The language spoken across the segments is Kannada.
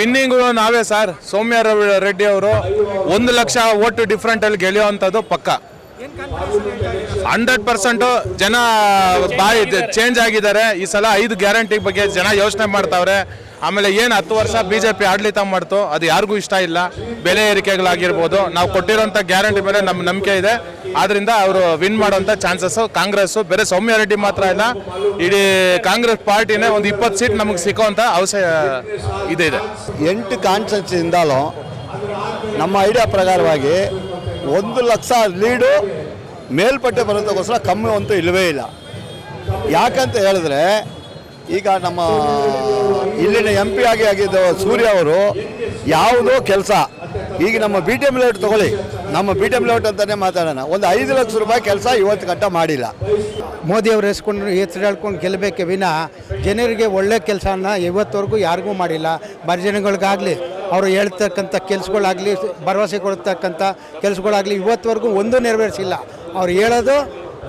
ವಿನ್ನಿಂಗ್ ನಾವೇ ಸರ್ ಸೌಮ್ಯ ರೆಡ್ಡಿ ಅವರು ಒಂದು ಲಕ್ಷ ಓಟು ಡಿಫ್ರೆಂಟ್ ಅಲ್ಲಿ ಗೆಳೆಯುವಂಥದ್ದು ಪಕ್ಕ. ಹಂಡ್ರೆಡ್ ಪರ್ಸೆಂಟ್ ಜನ ಬಾಯಿ ಚೇಂಜ್ ಆಗಿದ್ದಾರೆ. ಈ ಸಲ ಐದು ಗ್ಯಾರಂಟಿ ಬಗ್ಗೆ ಜನ ಯೋಚನೆ ಮಾಡ್ತಾವ್ರೆ. ಆಮೇಲೆ ಏನು ಹತ್ತು ವರ್ಷ ಬಿ ಜೆ ಪಿ ಆಡಳಿತ ಮಾಡ್ತು, ಅದು ಯಾರಿಗೂ ಇಷ್ಟ ಇಲ್ಲ. ಬೆಲೆ ಏರಿಕೆಗಳಾಗಿರ್ಬೋದು. ನಾವು ಕೊಟ್ಟಿರೋಂಥ ಗ್ಯಾರಂಟಿ ಮೇಲೆ ನಮ್ಮ ನಂಬಿಕೆ ಇದೆ. ಆದ್ರಿಂದ ಅವರು ವಿನ್ ಮಾಡೋಂಥ ಚಾನ್ಸಸ್ ಕಾಂಗ್ರೆಸ್ ಬೇರೆ ಸೌಮ್ಯ ರೆಡ್ಡಿ ಮಾತ್ರ ಇಲ್ಲ ಇಡೀ ಕಾಂಗ್ರೆಸ್ ಪಾರ್ಟಿನೇ ಒಂದು ಇಪ್ಪತ್ತು ಸೀಟ್ ನಮಗೆ ಸಿಕ್ಕುವಂಥ ಅವಶ್ಯ ಇದೆ ಇದೆ. ಎಂಟು ಕಾನ್ಸ್ಟೆನ್ಸಿಯಿಂದಲೂ ನಮ್ಮ ಐಡಿಯಾ ಪ್ರಕಾರವಾಗಿ ಒಂದು ಲಕ್ಷ ಲೀಡು ಮೇಲ್ಪಟ್ಟೆ ಬರೋದಕ್ಕೋಸ್ಕರ ಕಮ್ಮಿ ಅಂತೂ ಇಲ್ಲವೇ ಇಲ್ಲ. ಯಾಕಂತ ಹೇಳಿದ್ರೆ, ಈಗ ನಮ್ಮ ಇಲ್ಲಿನ ಎಂ ಪಿ ಆಗಿ ಆಗಿದ್ದ ಸೂರ್ಯ ಅವರು ಯಾವುದೋ ಕೆಲಸ. ಈಗ ನಮ್ಮ ಬಿ ಟಿ ಎಂ ಲೇಟ್ ತಗೊಳ್ಳಿ. ನಮ್ಮ ಬಿ ಡಬ್ಲ್ಯೂ ಔಟ್ ಅಂತಲೇ ಮಾತಾಡೋಣ. ಒಂದು ಐದು ಲಕ್ಷ ರೂಪಾಯಿ ಕೆಲಸ ಇವತ್ತು ಗಂಟ ಮಾಡಿಲ್ಲ. ಮೋದಿ ಅವರು ಹೆಸರು ಹೇಳ್ಕೊಂಡು ಗೆಲ್ಲಬೇಕೆ ವಿನ ಜನರಿಗೆ ಒಳ್ಳೆ ಕೆಲಸನ ಇವತ್ತವರೆಗೂ ಯಾರಿಗೂ ಮಾಡಿಲ್ಲ. ಬಡಜನಗಳಿಗಾಗಲಿ ಅವರು ಹೇಳ್ತಕ್ಕಂಥ ಕೆಲಸಗಳಾಗಲಿ, ಭರವಸೆ ಕೊಡ್ತಕ್ಕಂಥ ಕೆಲಸಗಳಾಗಲಿ ಇವತ್ತವರೆಗೂ ಒಂದು ನೆರವೇರಿಸಿಲ್ಲ. ಅವ್ರು ಹೇಳೋದು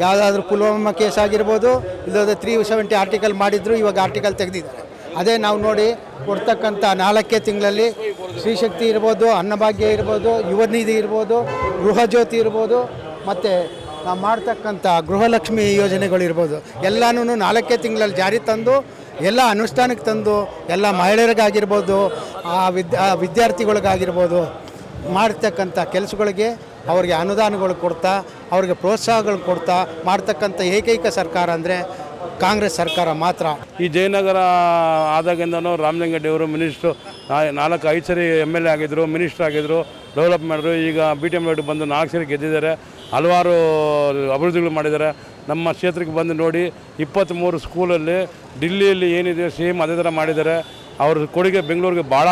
ಯಾವುದಾದ್ರೂ ಪುಲ್ವಾಮಾ ಕೇಸ್ ಆಗಿರ್ಬೋದು ಇಲ್ಲದ ತ್ರೀ ಸೆವೆಂಟಿ ಆರ್ಟಿಕಲ್ ಮಾಡಿದ್ರು, ಇವಾಗ ಆರ್ಟಿಕಲ್ ತೆಗೆದಿದ್ದಾರೆ. ಅದೇ ನಾವು ನೋಡಿ ಕೊಡ್ತಕ್ಕಂಥ ನಾಲ್ಕೇ ತಿಂಗಳಲ್ಲಿ ಶ್ರೀಶಕ್ತಿ ಇರ್ಬೋದು, ಅನ್ನಭಾಗ್ಯ ಇರ್ಬೋದು, ಯುವನಿಧಿ ಇರ್ಬೋದು, ಗೃಹಜ್ಯೋತಿ ಇರ್ಬೋದು, ಮತ್ತು ನಾವು ಮಾಡ್ತಕ್ಕಂಥ ಗೃಹಲಕ್ಷ್ಮಿ ಯೋಜನೆಗಳಿರ್ಬೋದು ಎಲ್ಲನೂ ನಾಲ್ಕೇ ತಿಂಗಳಲ್ಲಿ ಜಾರಿ ತಂದು, ಎಲ್ಲ ಅನುಷ್ಠಾನಕ್ಕೆ ತಂದು, ಎಲ್ಲ ಮಹಿಳೆಯರಿಗಾಗಿರ್ಬೋದು, ಆ ವಿದ್ಯಾ ವಿದ್ಯಾರ್ಥಿಗಳಿಗಾಗಿರ್ಬೋದು ಮಾಡ್ತಕ್ಕಂಥ ಕೆಲಸಗಳಿಗೆ ಅವರಿಗೆ ಅನುದಾನಗಳು ಕೊಡ್ತಾ, ಅವ್ರಿಗೆ ಪ್ರೋತ್ಸಾಹಗಳು ಕೊಡ್ತಾ ಮಾಡ್ತಕ್ಕಂಥ ಏಕೈಕ ಸರ್ಕಾರ ಅಂದರೆ ಕಾಂಗ್ರೆಸ್ ಸರ್ಕಾರ ಮಾತ್ರ. ಈ ಜಯನಗರ ಆದಾಗಿಂದನೂ ರಾಮಲಿಂಗಡ್ಡಿ ಅವರು ಮಿನಿಸ್ಟ್ರು ನಾಲ್ಕು ಐದು ಸರಿ ಎಂ ಎಲ್ ಎ ಆಗಿದ್ದರು ಮಿನಿಸ್ಟ್ರ್ ಆಗಿದ್ದರು ಡೆವಲಪ್ ಮಾಡಿದ್ರು. ಈಗ ಬಿ ಟಿ ಎಂ ಬಂದು ನಾಲ್ಕು ಸರಿ ಗೆದ್ದಿದ್ದಾರೆ. ಹಲವಾರು ಅಭಿವೃದ್ಧಿಗಳು ಮಾಡಿದ್ದಾರೆ. ನಮ್ಮ ಕ್ಷೇತ್ರಕ್ಕೆ ಬಂದು ನೋಡಿ, ಇಪ್ಪತ್ತ್ಮೂರು ಸ್ಕೂಲಲ್ಲಿ ಡಿಲ್ಲಿಯಲ್ಲಿ ಏನಿದೆ, ಸೇಮ್ ಅದೇ ಥರ ಮಾಡಿದ್ದಾರೆ. ಅವ್ರ ಕೊಡುಗೆ ಬೆಂಗಳೂರಿಗೆ ಭಾಳ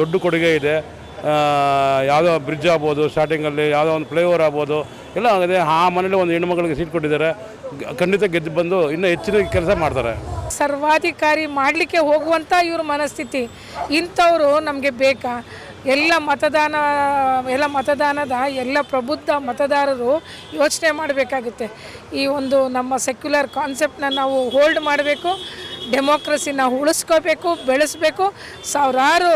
ದೊಡ್ಡ ಕೊಡುಗೆ ಇದೆ. ಯಾವುದೋ ಬ್ರಿಡ್ಜ್ ಆಗ್ಬೋದು ಸ್ಟಾರ್ಟಿಂಗಲ್ಲಿ ಯಾವುದೋ ಒಂದು ಫ್ಲೈಓವರ್ ಆಗ್ಬೋದು. ಎಲ್ಲ ಆಗಿದೆ ಆ ಮನೇಲಿ ಒಂದು ಹೆಣ್ಣುಮಕ್ಕಳಿಗೆ ಸೀಟ್ ಕೊಟ್ಟಿದ್ದಾರೆ. ಖಂಡಿತ ಗೆದ್ದು ಬಂದು ಇನ್ನೂ ಹೆಚ್ಚಿನ ಕೆಲಸ ಮಾಡ್ತಾರೆ. ಸರ್ವಾಧಿಕಾರಿ ಮಾಡಲಿಕ್ಕೆ ಹೋಗುವಂಥ ಇವ್ರ ಮನಸ್ಥಿತಿ. ಇಂಥವರು ನಮಗೆ ಬೇಕಾ? ಎಲ್ಲ ಮತದಾನ, ಎಲ್ಲ ಮತದಾನದ, ಎಲ್ಲ ಪ್ರಬುದ್ಧ ಮತದಾರರು ಯೋಚನೆ ಮಾಡಬೇಕಾಗುತ್ತೆ. ಈ ಒಂದು ನಮ್ಮ ಸೆಕ್ಯುಲರ್ ಕಾನ್ಸೆಪ್ಟನ್ನ ನಾವು ಹೋಲ್ಡ್ ಮಾಡಬೇಕು ಡೆಮೋಕ್ರಸಿನ ಉಳಿಸ್ಕೋಬೇಕು, ಬೆಳೆಸಬೇಕು, ಸಾವಿರಾರು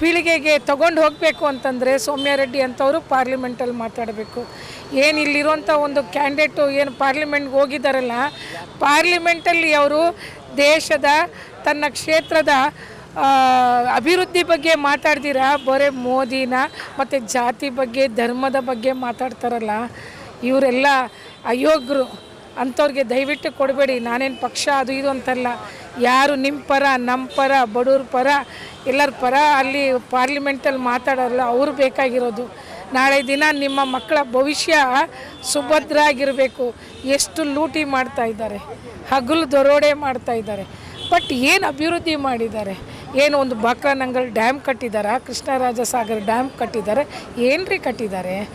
ಪೀಳಿಗೆಗೆ ತಗೊಂಡು ಹೋಗಬೇಕು ಅಂತಂದರೆ ಸೌಮ್ಯ ರೆಡ್ಡಿ ಅಂಥವರು ಪಾರ್ಲಿಮೆಂಟಲ್ಲಿ ಮಾತಾಡಬೇಕು. ಏನು ಇಲ್ಲಿರುವಂಥ ಒಂದು ಕ್ಯಾಂಡಿಡೇಟು ಏನು ಪಾರ್ಲಿಮೆಂಟ್ಗೆ ಹೋಗಿದ್ದಾರಲ್ಲ ಪಾರ್ಲಿಮೆಂಟಲ್ಲಿ ಅವರು ದೇಶದ, ತನ್ನ ಕ್ಷೇತ್ರದ ಅಭಿವೃದ್ಧಿ ಬಗ್ಗೆ ಮಾತಾಡ್ದಿರ? ಬರೇ ಮೋದಿನ ಮತ್ತು ಜಾತಿ ಬಗ್ಗೆ, ಧರ್ಮದ ಬಗ್ಗೆ ಮಾತಾಡ್ತಾರಲ್ಲ, ಇವರೆಲ್ಲ ಅಯೋಗ್ಯರು ಅಂಥವ್ರಿಗೆ ದಯವಿಟ್ಟು ಕೊಡಬೇಡಿ, ನಾನೇನು ಪಕ್ಷ ಅದು ಇದು ಅಂತಲ್ಲ. ಯಾರು ನಿಮ್ಮ ಪರ ನಮ್ಮ ಪರ, ಬಡವ್ರ ಪರ, ಎಲ್ಲರ ಪರ ಅಲ್ಲಿ ಪಾರ್ಲಿಮೆಂಟಲ್ಲಿ ಮಾತಾಡೋಲ್ಲ, ಅವರು ಬೇಕಾಗಿರೋದು. ನಾಳೆ ದಿನ ನಿಮ್ಮ ಮಕ್ಕಳ ಭವಿಷ್ಯ ಸುಭದ್ರ ಆಗಿರಬೇಕು ಎಷ್ಟು ಲೂಟಿ ಮಾಡ್ತಾ ಇದ್ದಾರೆ. ಹಗಲು ದರೋಡೆ ಮಾಡ್ತಾ ಇದ್ದಾರೆ. ಬಟ್ ಏನು ಅಭಿವೃದ್ಧಿ ಮಾಡಿದ್ದಾರೆ? ಏನು ಒಂದು ಬಾಕ್ರಾನಂಗಲ್ ಡ್ಯಾಮ್ ಕಟ್ಟಿದ್ದಾರೆ? ಕೃಷ್ಣರಾಜ ಸಾಗರ್ ಡ್ಯಾಮ್ ಕಟ್ಟಿದ್ದಾರೆ? ಏನ್ರಿ ಕಟ್ಟಿದ್ದಾರೆ?